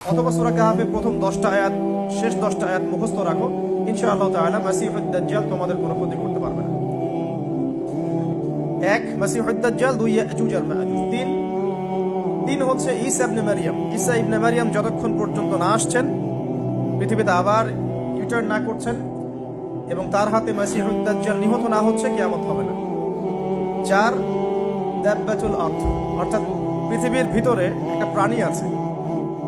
অথবা সুরা কাহাফে প্রথম দশটা আয়াত, শেষ দশটা আয়াত মুখস্থ রাখো। ইনশাআল্লাহ তাআলা মাসিহুদ দাজ্জাল তোমাদের কোনো ক্ষতি করতে পারবে না। এক, মাসিহুদ দাজ্জাল, দুই, ইয়াজুজ আর মাআজুজ তিন তিন হচ্ছে ঈসা ইবনে মারিয়াম। ঈসা ইবনে মারিয়াম যতক্ষণ পর্যন্ত না আসছেন, পৃথিবীতে আবার রিটার্ন না করছেন এবং তার হাতে মাসিহুদ দাজ্জাল নিহত না হচ্ছে, কিয়ামত হবে না। চার, দাব্বাতুল আর্থ। অর্থাৎ পৃথিবীর ভিতরে একটা প্রাণী আছে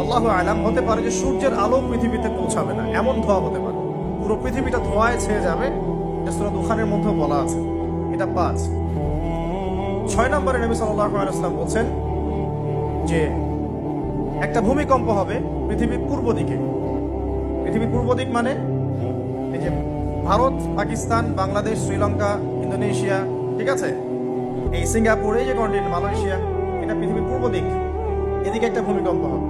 আল্লাহ আলাম হতে পারে যে সূর্যের আলো পৃথিবীতে পৌঁছাবে না। এমন ধোঁয়া হতে পারে। পুরো পৃথিবীটা ধোঁয়ায় ছেয়ে যাবে। সুরা দুখানের মধ্যে বলা আছে। এটা পাঁচ। ছয় নম্বরে নবী সাল্লাহ আলাইসলাম বলছেন যে একটা ভূমিকম্প হবে পৃথিবীর পূর্ব দিকে। পৃথিবীর পূর্ব দিক মানে এই যে ভারত, পাকিস্তান, বাংলাদেশ, শ্রীলঙ্কা, ইন্দোনেশিয়া, ঠিক আছে? এই সিঙ্গাপুর যে কন্টিনেন্ট মালয়েশিয়া, এটা পৃথিবীর পূর্ব দিক। এদিকে একটা ভূমিকম্প হবে।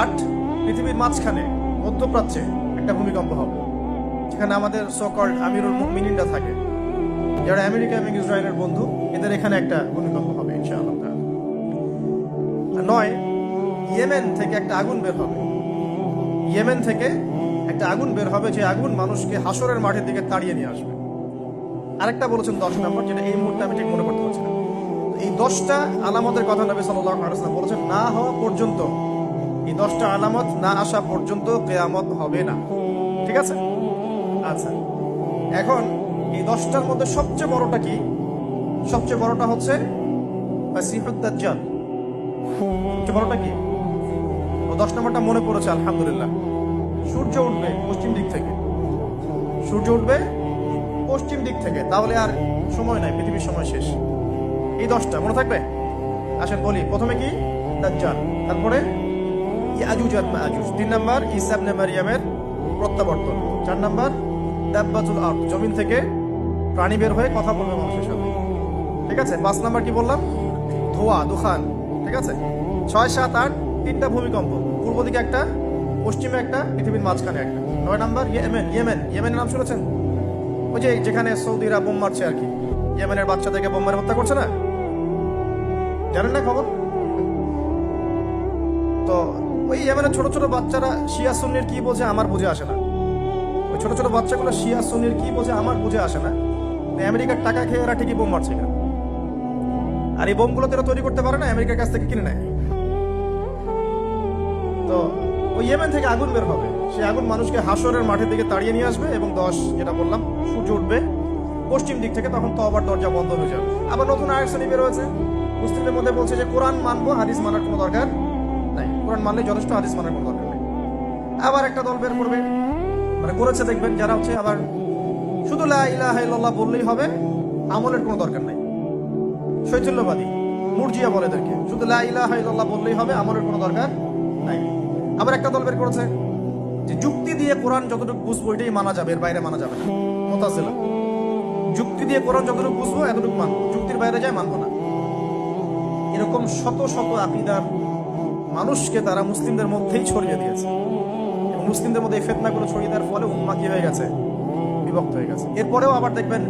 আট পৃথিবীর মাঝখানে মধ্যপ্রাচ্যে একটা ভূমিকম্প হবে, যেখানে আমাদের সকল আমিরুল মিনিনরা থাকে, যারা আমেরিকা এবং ইসরায়েলের বন্ধু, এদের এখানে একটা ভূমিকম্প হবে, ইনশাআল্লাহ। নয়, ইয়েমেন থেকে একটা আগুন বের হবে। ইয়েমেন থেকে একটা আগুন বের হবে, যে আগুন মানুষকে হাসরের মাঠের দিকে তাড়িয়ে নিয়ে আসবে। আরেকটা বলেছেন দশ নম্বর, যেটা এই মুহূর্তে আমি ঠিক মনে করতে পারছি না। এই দশটা আলামতের কথা নবী সাল্লাহ বলেছেন, না হওয়া পর্যন্ত এই দশটা আলামত না আসা পর্যন্ত কেয়ামত হবে না। ঠিক আছে? আচ্ছা। এখন এই দশটার মধ্যে সবচেয়ে বড়টা কি? সবচেয়ে বড়টা হচ্ছে মাসিহুদ্দাজ্জাল সবচেয়ে বড়টা কি? ও দশ নম্বরটা মনে পড়েছে, আলহামদুলিল্লাহ। সূর্য উঠবে পশ্চিম দিক থেকে। সূর্য উঠবে পশ্চিম দিক থেকে। তাহলে আর সময় নাই, পৃথিবীর সময় শেষ। এই দশটা মনে থাকবে? আসেন বলি, প্রথমে কি? দাজ্জাল। তারপরে ইয়াজুজ আর মাআজুজ তিন নাম্বার, ঈসা ইবনে মারিয়ামের প্রত্যাবর্তন। চার নাম্বার, দাব্বাতুল আরদ। জমিন থেকে প্রাণী বের হয়ে কথা বলবে মানুষের সাথে ঠিক আছে? পাঁচ নাম্বার কি বললাম? ধোয়া, দুখান। ঠিক আছে? ছয়, সাত, আট, তিনটা ভূমিকম্প। পূর্ব দিকে একটা, পশ্চিমে একটা, পৃথিবীর মাঝখানে একটা। নয় নাম্বার, ইয়েমেন। ইয়েমেন। ইয়েমেনের নাম শুনেছেন? ওই যে যেখানে সৌদিরা বোম মারছে আর কি। ইয়েমেনের বাচ্চাদেরকে বোম মারে হত্যা করছে না? জানেন না খবর? তো ওই ইয়েমেনের ছোট ছোট বাচ্চারা শিয়া সুন্নির কি বোঝে আমার বুঝে আসে না। ওই ছোট ছোট বাচ্চাগুলো শিয়া সুন্নির কি বোঝে আমার বুঝে আসে না। আমেরিকার টাকা খেয়ে এরা ঠিকই বোম মারছে এখানে আর এই বোমগুলো তো তৈরি করতে পারে না, আমেরিকার কাছ থেকে কিনে নেয়। তো ওই ইয়েমেন থেকে আগুন বের হবে। সেই আগুন মানুষকে হাসরের মাঠের দিকে তাড়িয়ে নিয়ে আসবে এবং দশ, যেটা বললাম, সূর্য উঠবে। পশ্চিম দিক থেকে তখন তো আবার দরজা বন্ধ হয়ে যাবে। আবার নতুন আরেক শ্রেণি বের হয়েছে মুসলিমদের মধ্যে বলছে যে, কোরআন মানবো, হাদিস মানার কোনো দরকার কোরআন মানলে যথেষ্ট হাদিস মানার কোনো দরকার নেই। আবার একটা দল বের করবে। মানে করেছে দেখবেন যারা হচ্ছে আবার শুধু লা ইলাহা ইল্লাল্লাহ বললেই হবে, আমলের কোনো দরকার নাই। শৈথল্যবাদী, মুরজিয়া বলে এদেরকে। শুধু লা ইলাহা ইল্লাল্লাহ বললেই হবে, আমলের কোনো দরকার নাই। আবার একটা দল বের করেছে যে যুক্তি দিয়ে কোরআন যতটুকু বুঝব এটাই মানা যাবে, এর বাইরে মানা যাবে না। যুক্তি দিয়ে কোরআন যতটুকু বুঝব এতটুকু মানবো। যুক্তির বাইরে যায় মানবো না। এরকম শত শত আকিদার মানুষকে তারা মুসলিমদের মধ্যেই ছড়িয়ে দিয়েছে। এবং মুসলিমদের মধ্যে এই ফেতনাগুলো ছড়িয়ে দেওয়ার ফলে উম্মা কি হয়ে গেছে? বিভক্ত হয়ে গেছে। এরপরেও আবার দেখবেন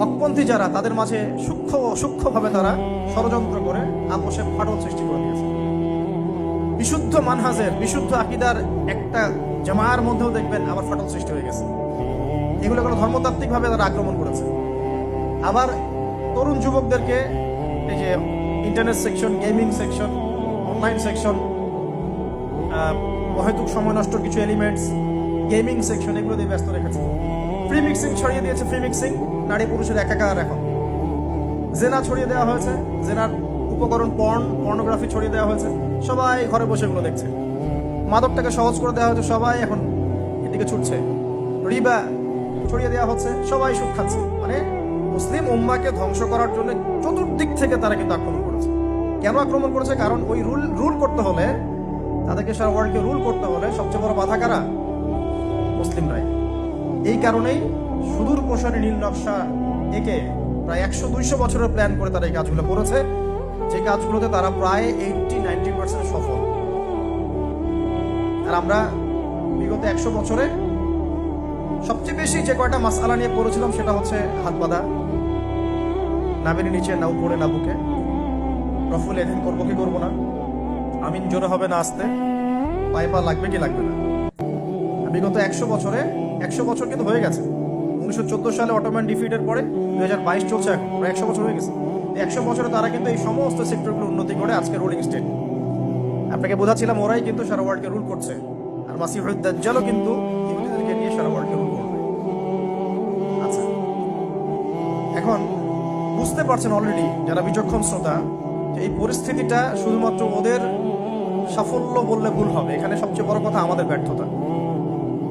হকপন্থী যারা, তাদের মাঝে সূক্ষ্ম, সূক্ষ্মভাবে তারা ষড়যন্ত্র করে আপোষে ফাটল সৃষ্টি করে দিয়েছে। বিশুদ্ধ মানহাজের, বিশুদ্ধ আকিদার একটা জামার মধ্যেও দেখবেন আবার ফাটল সৃষ্টি হয়ে গেছে। এগুলো কোনো ধর্মতাত্ত্বিকভাবে তারা আক্রমণ করেছে। আবার তরুণ যুবকদেরকে এই যে internet section gaming section online section অহেতুক সময় নষ্ট, কিছু এলিমেন্টস গেমিং সেকশন এগুলো দিয়ে ব্যস্ত রেখেছে। ফ্রি মিক্সিং ছড়িয়ে দিয়েছে ফ্রি মিক্সিং নারী পুরুষের একাকার এখন। জেনা ছড়িয়ে দেওয়া হয়েছে, জেনার উপকরণ পর্ন পর্নোগ্রাফি ছড়িয়ে দেওয়া হয়েছে, সবাই ঘরে বসে এগুলো দেখছে। মাদকটাকে সহজ করে দেওয়া হয়েছে, সবাই এখন এদিকে ছুটছে। রিবা ছড়িয়ে দেওয়া হচ্ছে, সবাই সুখ খাচ্ছে। মানে মুসলিম উম্মাকে ধ্বংস করার জন্য চতুর্দিক থেকে তারা কিন্তু আক্রমণ কেন আক্রমণ করেছে? কারণ ওই রুল রুল করতে হলে, তাদেরকে সারা ওয়ার্ল্ডকে রুল করতে হলে সবচেয়ে বড় বাধা কারা? মুসলিমরাই। এই কারণেই সুদূর প্রসারী নীল নকশা একে প্রায় একশো দুইশো বছরের প্ল্যান করে তারা এই কাজগুলো করেছে। যে কাজগুলোতে তারা প্রায় এইটটি নাইনটি পার্সেন্ট সফল। আর আমরা বিগত একশো বছরে সবচেয়ে বেশি যে কয়টা মাসালা নিয়ে পড়েছিলাম সেটা হচ্ছে হাত বাঁধা নামের নিচে না উপরে না বুকে রফুল, এদিন করব কি করব না? আমিন জোরে হবে না আসতে? পায়ে পা লাগবে কি লাগবে না? বিগত একশো বছরে, একশো বছর কিন্তু হয়ে গেছে। উনিশশো চোদ্দ সালে অটোম্যান ডিফিটের পরে দুই হাজার বাইশ চলছে এখন একশো বছর হয়ে গেছে। একশো বছরে তারা কিন্তু এই সমস্ত সেক্টরগুলো উন্নতি করে আজকে রোলিং স্টেট আপনাকে বোঝাচ্ছিলাম, ওরাই কিন্তু সারা ওয়ার্ল্ডকে রুল করছে। আর মাসিহুদ্দাজ্জালও কিন্তু ইহুদিদেরকে নিয়ে সারা ওয়ার্ল্ডকে রুল আচ্ছা। এখন বুঝতে পারছেন অলরেডি যারা বিচক্ষণ শ্রোতা এই পরিস্থিতিটা শুধুমাত্র ওদের সাফল্য বললে ভুল হবে। এখানে সবচেয়ে বড় কথা আমাদের ব্যর্থতা।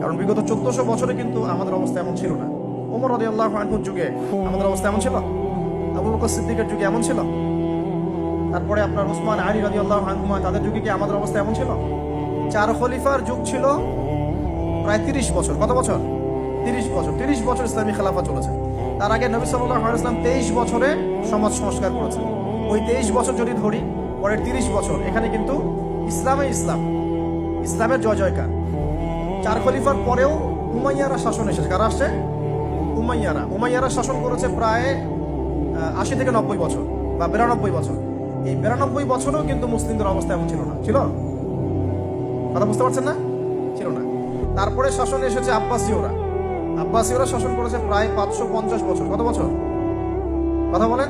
কারণ বিগত চোদ্দশো বছরে কিন্তু আমাদের অবস্থা এমন ছিল না। ওমর আদি আল্লাহ আনহুর যুগে আমাদের অবস্থা এমন ছিল? আবু বকর সিদ্দিকের যুগে এমন ছিল? তারপরে আপনার উসমান আলী রাজি আল্লাহ আনহুমা তাদের যুগে কি আমাদের অবস্থা এমন ছিল? চার খলিফার যুগ ছিল প্রায় তিরিশ বছর। কত বছর? তিরিশ বছর। তিরিশ বছর ইসলামী খেলাফা চলেছে। তার আগে নবী সাল্লাহ ইসলাম তেইশ বছরে সমাজ সংস্কার করেছেন। ওই তেইশ বছর যদি ধরি, পরের তিরিশ বছর, এখানে কিন্তু ইসলামে ইসলাম, ইসলামের জয় জয়কার। চার খলিফার পরেও উমাইয়ারা শাসন এসেছে। কারা আসছে? উমাইয়ারা। উমাইয়ারা শাসন করেছে প্রায় আশি থেকে নব্বই বছর, বা বিরানব্বই বছর। এই বিরানব্বই বছরেও কিন্তু মুসলিমদের অবস্থা এমন ছিল না। ছিল? কথা বুঝতে পারছেন না? ছিল না। তারপরে শাসন এসেছে আব্বাসীয়রা। আব্বাসীয়রা শাসন করেছে প্রায় পাঁচশো পঞ্চাশ বছর। কত বছর? কথা বলেন।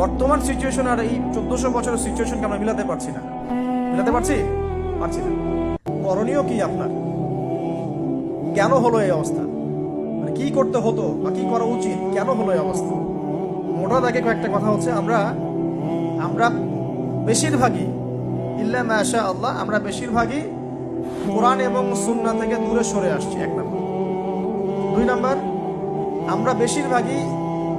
বর্তমান সিচুয়েশন আর এই চোদ্দশো বছরের সিচুয়েশনকে আমরা মিলাতে পারছি না। মিলাতে পারছি? পারছি না। করণীয় কি আপনার? কেন হলো এই অবস্থা? মানে কি করতে হতো বা কি করা উচিত? কেন হলো এই অবস্থা? মোটা দাগে কয়েকটা কথা হচ্ছে, আমরা আমরা বেশিরভাগই, ইল্লা মাশা আল্লাহ, আমরা বেশিরভাগই কোরআন এবং সুন্না থেকে দূরে সরে আসছি, এক নম্বর। দুই নম্বর, আমরা বেশিরভাগই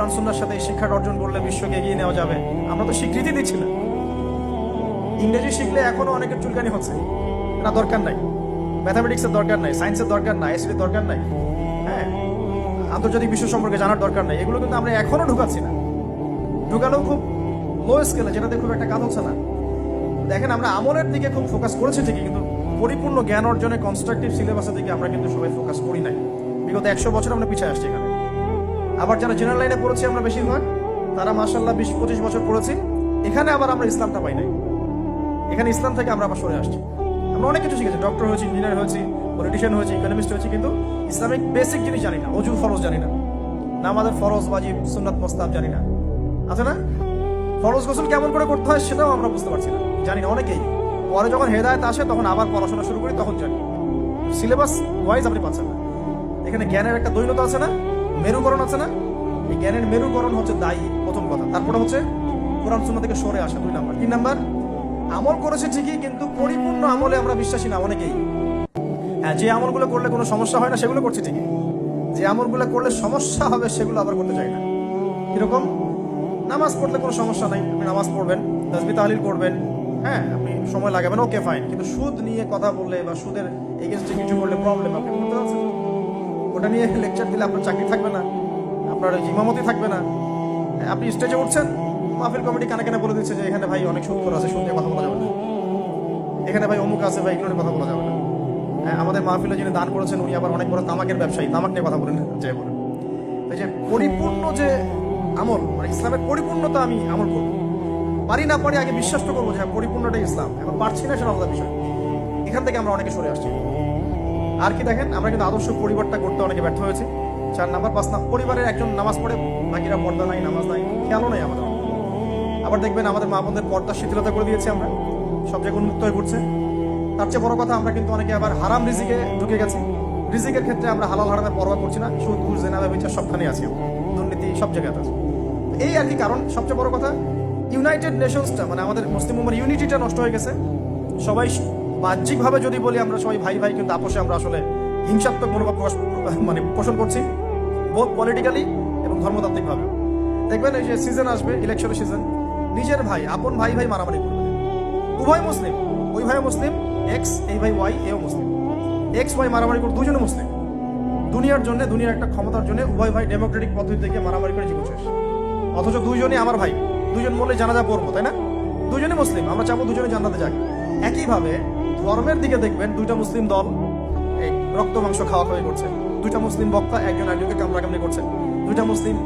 কোরআন সুন্নার সাথে এই শিক্ষাটা অর্জন করলে বিশ্বকে এগিয়ে নেওয়া যাবে। আমরা তো স্বীকৃতি দিচ্ছি না। ইংরেজি শিখলে এখনও অনেকের চুলকানি হচ্ছে। না দরকার নাই। ম্যাথামেটিক্সের দরকার নাই সায়েন্সের দরকার নাই এসির দরকার নাই। হ্যাঁ আন্তর্জাতিক বিশ্ব সম্পর্কে জানার দরকার নাই, এগুলো কিন্তু আমরা এখনও ঢুকাচ্ছি না। ঢুকালেও খুব লো স্কেলে যেটাতে খুব একটা কাজ হচ্ছে না। দেখেন, আমরা আমলের দিকে খুব ফোকাস করেছি ঠিকই, কিন্তু পরিপূর্ণ জ্ঞান অর্জনে কনস্ট্রাকটিভ সিলেবাসের দিকে আমরা কিন্তু সবাই ফোকাস করি নাই। বিগত একশো বছর আমরা পিছিয়ে আসছি এখানে। আবার যারা জেনারেল লাইনে পড়েছি আমরা বেশিরভাগ, তারা মাসাল্লাহ বিশ পঁচিশ বছর পড়েছি। এখানে আবার আমরা ইসলামটা পাই নাই। এখানে ইসলাম থেকে আমরা আবার সরে আসছি। আমরা অনেক কিছু শিখেছি। ডক্টর হয়েছি ইঞ্জিনিয়ার হয়েছি পলিটিশিয়ান হয়েছি ইকোনমিস্ট হয়েছি, কিন্তু ইসলামিক বেসিক জিনিস জানি না। অজু ফরজ জানি না। না আমাদের ফরজ, ওয়াজিব, সুন্নাত মোস্তাব জানি না। আছে না? ফরজ গোসল কেমন করে করতে হয় সেটাও আমরা বুঝতে পারছি না। জানি না অনেকেই। পরে যখন হেদায়ত আসে, তখন আবার পড়াশোনা শুরু করি, তখন জানি। সিলেবাস ওয়াইজ আপনি পাচ্ছেন না। এখানে জ্ঞানের একটা দৈনতা আছে না? মেরুকরণ আছে না? এই জ্ঞানের মেরুকরণ হচ্ছে দায়ী, প্রথম কথা। তারপরে হচ্ছে কোরআন সুন্নাহ থেকে সরে আসা, দুই নাম্বার। তিন নাম্বার, আমল করেছে ঠিকই, কিন্তু পরিপূর্ণ আমলে আমরা বিশ্বাসী না, অনেকেই। হ্যাঁ যে আমলগুলো করলে কোনো সমস্যা হয় না, সেগুলো করছি ঠিকই। যে আমলগুলো করলে সমস্যা হবে, সেগুলো আবার করতে চাই না। কীরকম? নামাজ পড়লে কোনো সমস্যা নাই, আপনি নামাজ পড়বেন তাসবি তাহলিল করবেন হ্যাঁ আপনি সময় লাগাবেন, ওকে, ফাইন। কিন্তু সুদ নিয়ে কথা বললে বা সুদের এগেনস্টে কিছু করলে প্রবলেম আপনি করতে পারছেন? ওটা নিয়ে লেকচার দিলে আপনার চাকরি থাকবে না আপনার ইমামতি থাকবে না। আপনি স্টেজে উঠছেন মাহফিল কমিটি কানে কানে বলে দিচ্ছে যে এখানে ভাই অনেক সুন্দর আছে নিয়ে কথা বলা যাবে না। এখানে ভাই অমুক আছে ভাই এগুলো কথা বলা যাবে না। হ্যাঁ, আমাদের মাহফিলে যিনি দান করেছেন উনি আবার অনেক বড় তামাকের ব্যবসায়ী তামাক নিয়ে কথা বলেন যে বলেন। এই যে পরিপূর্ণ যে আমল মানে ইসলামের পরিপূর্ণতা আমি আমল করব। পারি না পারি আগে বিশ্বাস তো করব যে হ্যাঁ, পরিপূর্ণটাই ইসলাম এখন পারছি না সেটা আলাদা বিষয়। এখান থেকে আমরা অনেকে সরে আসছি। আর কি দেখেন, আমরা কিন্তু আদর্শ পরিবারটা করতে অনেকে ব্যর্থ হয়েছি। চার নাম্বার, পাঁচ নাম্বার, পরিবারের একজন নামাজ পড়ে, বাকিরা পর্দা নাই, নামাজ নাই, খেয়ালও নাই আমাদের। আবার দেখবেন আমাদের মা বোনদের পর্দা শিথিলতা করে দিয়েছি আমরা। সব জায়গায় উন্মুক্ত হয়ে পড়ছে। তার চেয়ে বড় কথা, আমরা কিন্তু অনেকে আবার হারাম রিজিকে ঢুকে গেছি। রিজিকের ক্ষেত্রে আমরা হালাল হারামে পরোয়া করছি না। সুদ, ঘুষ জেনাবে বিচার সবখানে আছি। দুর্নীতি সব জায়গায় আছে। এই আর কি কারণ, সবচেয়ে বড় কথা ইউনাইটেড নেশনসটা মানে আমাদের মুসলিম ইউনিটিটা নষ্ট হয়ে গেছে। সবাই বাহ্যিকভাবে যদি বলি আমরা সবাই ভাই ভাই, কিন্তু আপোষে আমরা আসলে হিংসাত্মক মনোভাব প্রকাশ মানে পোষণ করছি বোধ পলিটিক্যালি এবং ধর্মতাত্ত্বিকভাবে। দেখবেন এই যে সিজন আসবে ইলেকশনের সিজন নিজের ভাই, আপন ভাই ভাই মারামারি করবে। উভয় মুসলিম, ওই ভাই মুসলিম এক্স এই ভাই ওয়াই এও মুসলিম। এক্স ওয়াই মারামারি করে দুজনে মুসলিম। দুনিয়ার জন্য, দুনিয়ার একটা ক্ষমতার জন্য উভয় ভাই ডেমোক্রেটিক পদ্ধতি থেকে মারামারি করে জীবন শেষ। অথচ দুইজনই আমার ভাই। দুজন বললে জানাজা পড়ব, তাই না? দুজনে মুসলিম, আমরা চাবো দুজনে জানাতে যাক। একইভাবে ধর্মের দিকে দেখবেন, দুইটা মুসলিম দল এই রক্ত মাংস খাওয়া খাওয়াই করছে। দুইটা মুসলিম বক্তা একজন একজনকে কামড়াকামড়ি করছে। দুইটা মুসলিম